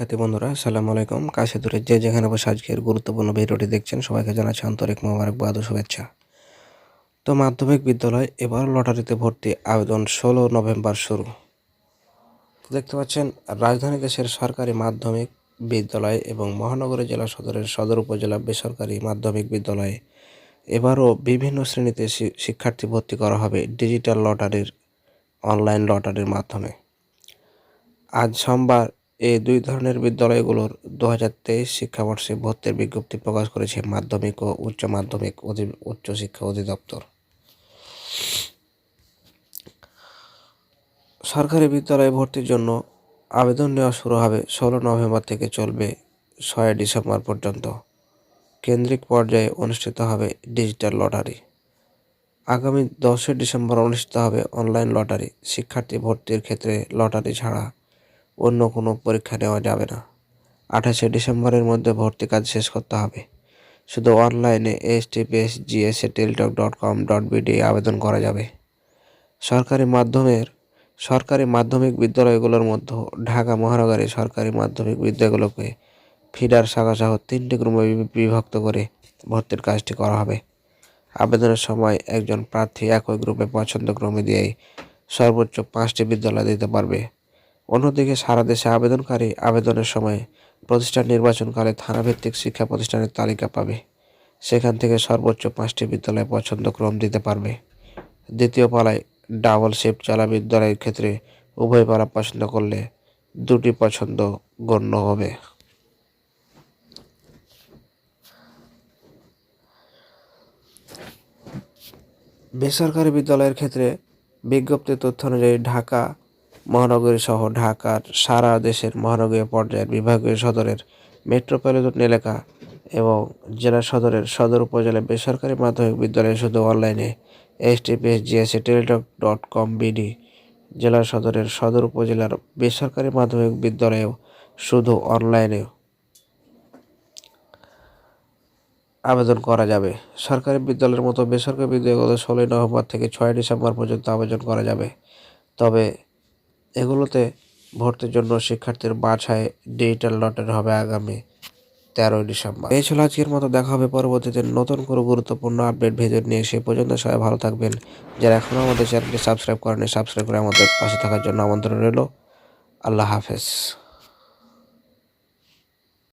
সাথী বন্ধুরা সালাম আলাইকুম। কাছে দূরে যে যেখানে বসে আজকের গুরুত্বপূর্ণ ভিডিওটি দেখছেন, সবাইকে জানাচ্ছি আন্তরিক মোবারকবাদ ও শুভেচ্ছা। তো মাধ্যমিক বিদ্যালয়, এবার লটারিতে ভর্তি আবেদন ষোলো নভেম্বর শুরু। দেখতে পাচ্ছেন, রাজধানী দেশের সরকারি মাধ্যমিক বিদ্যালয় এবং মহানগরী জেলা সদরের সদর উপজেলা বেসরকারি মাধ্যমিক বিদ্যালয়ে এবারও বিভিন্ন শ্রেণীতে শিক্ষার্থী ভর্তি করা হবে ডিজিটাল লটারির, অনলাইন লটারির মাধ্যমে। আজ সোমবার এই দুই ধরনের বিদ্যালয়গুলোর দু হাজার তেইশ শিক্ষাবর্ষে ভর্তির বিজ্ঞপ্তি প্রকাশ করেছে মাধ্যমিক ও উচ্চ মাধ্যমিক অধি- উচ্চশিক্ষা অধিদপ্তর। সরকারি বিদ্যালয়ে ভর্তির জন্য আবেদন নেওয়া শুরু হবে ষোলো নভেম্বর থেকে চলবে ছয় ডিসেম্বর পর্যন্ত। কেন্দ্রিক পর্যায়ে অনুষ্ঠিত হবে ডিজিটাল লটারি। আগামী দশই ডিসেম্বর অনুষ্ঠিত হবে অনলাইন লটারি। শিক্ষার্থী ভর্তির ক্ষেত্রে লটারি ছাড়া অন্য কোনো পরীক্ষা নেওয়া যাবে না। আঠাশে ডিসেম্বরের মধ্যে ভর্তি কাজ শেষ করতে হবে। শুধু অনলাইনে HTTPS GSA Teletalk dot com dot BD আবেদন করা যাবে। সরকারি মাধ্যমের, সরকারি মাধ্যমিক বিদ্যালয়গুলোর মধ্যে ঢাকা মহানগরে সরকারি মাধ্যমিক বিদ্যালয়গুলোকে ফিডার শাখা সহ তিনটি গ্রুপে বিভক্ত করে ভর্তির কাজটি করা হবে। আবেদনের সময় একজন প্রার্থী একই গ্রুপে পছন্দ ক্রমে দিয়েই সর্বোচ্চ পাঁচটি বিদ্যালয় দিতে পারবে। অন্যদিকে সারা দেশে আবেদনকারী আবেদনের সময় প্রতিষ্ঠান নির্বাচনকালে থানাভিত্তিক শিক্ষা প্রতিষ্ঠানের তালিকা পাবে। সেখান থেকে সর্বোচ্চ পাঁচটি বিদ্যালয় পছন্দ ক্রম দিতে পারবে। দ্বিতীয় পালায় ডাবল শিফট চলা বিদ্যালয়ের ক্ষেত্রে উভয় পালা পছন্দ করলে দুটি পছন্দ গণ্য হবে। বেসরকারি বিদ্যালয়ের ক্ষেত্রে বিজ্ঞপ্তির তথ্য অনুযায়ী ঢাকা মহানগরী সহ ঢাকার সারা দেশের মহানগরীয় পর্যায়ের বিভাগীয় সদরের মেট্রোপলিটন এলাকা এবং জেলা সদরের সদর উপজেলা বেসরকারি মাধ্যমিক বিদ্যালয়ে শুধু অনলাইনে HTTPS GSA Teletalk dot com BD জেলা সদরের সদর উপজেলার বেসরকারি মাধ্যমিক বিদ্যালয়েও শুধু অনলাইনে আবেদন করা যাবে। সরকারি বিদ্যালয়ের মতো বেসরকারি বিদ্যালয়গুলো ষোলোই নভেম্বর থেকে ছয় ডিসেম্বর পর্যন্ত আবেদন করা যাবে। তবে এগুলোতে ভর্তির জন্য শিক্ষার্থীর বাছাই ডিজিটাল লটারি হবে আগামী তেরোই ডিসেম্বর। এই ছিল আজকের মতো। দেখা হবে পরবর্তীতে নতুন কোনো গুরুত্বপূর্ণ আপডেট ভিডিও নিয়ে। সে পর্যন্ত সবাই ভালো থাকবেন। যারা এখনও আমাদের চ্যানেলটি সাবস্ক্রাইব করেনি সাবস্ক্রাইব করে আমাদের পাশে থাকার জন্য আমন্ত্রণ রইল। আল্লাহ হাফেজ।